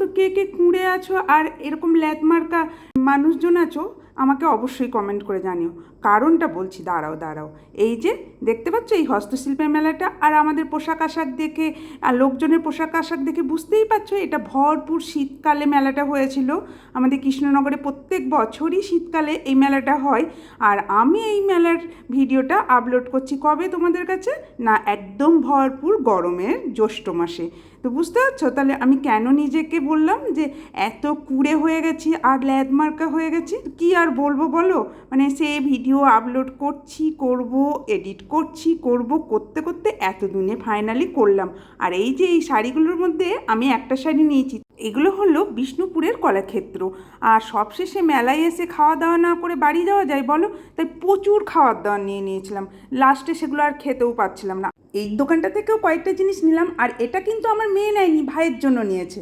মতো কে কে কুঁড়ে আছো? আর এরকম ল্যাদমার্কা মানুষজন আছো? আমাকে অবশ্যই কমেন্ট করে জানিও। কারণটা বলছি, দাঁড়াও দাঁড়াও। এই যে, দেখতে পাচ্ছ, এই হস্তশিল্পের মেলাটা আর আমাদের পোশাক আশাক দেখে আর লোকজনের পোশাক আশাক দেখে বুঝতেই পারছ, এটা ভরপুর শীতকালে মেলাটা হয়েছিল। আমাদের কৃষ্ণনগরে প্রত্যেক বছরই শীতকালে এই মেলাটা হয়। আর আমি এই মেলার ভিডিওটা আপলোড করছি কবে তোমাদের কাছে? না, একদম ভরপুর গরমের জ্যৈষ্ঠ মাসে। তো বুঝতে পারছ? তাহলে আমি কেন নিজেকে বললাম যে, এত কুড়ে হয়ে গেছি, আর ল্যাদমার্কা হয়ে গেছি? কি আর বলব বলো? মানে সে ভিডিও আপলোড করছি, করব এডিট করছি, করব, করতে করতে এতদিনে ফাইনালি করলাম। আর এই যে এই শাড়িগুলোর মধ্যে আমি একটা শাড়ি নিয়েছি, এগুলো হলো বিষ্ণুপুরের কলাক্ষেত্র। আর সবশেষে মেলায় এসে খাওয়া দাওয়া না করে বাড়ি যাওয়া যায় বলো? তাই প্রচুর খাওয়ার দাওয়া নিয়ে নিয়েছিলাম। লাস্টে সেগুলো আর খেতেও পাচ্ছিলাম না। এই দোকানটা থেকেও কয়েকটা জিনিস নিলাম, আর এটা কিন্তু আমার মেয়ে নেয়নি, ভাইয়ের জন্য নিয়েছে।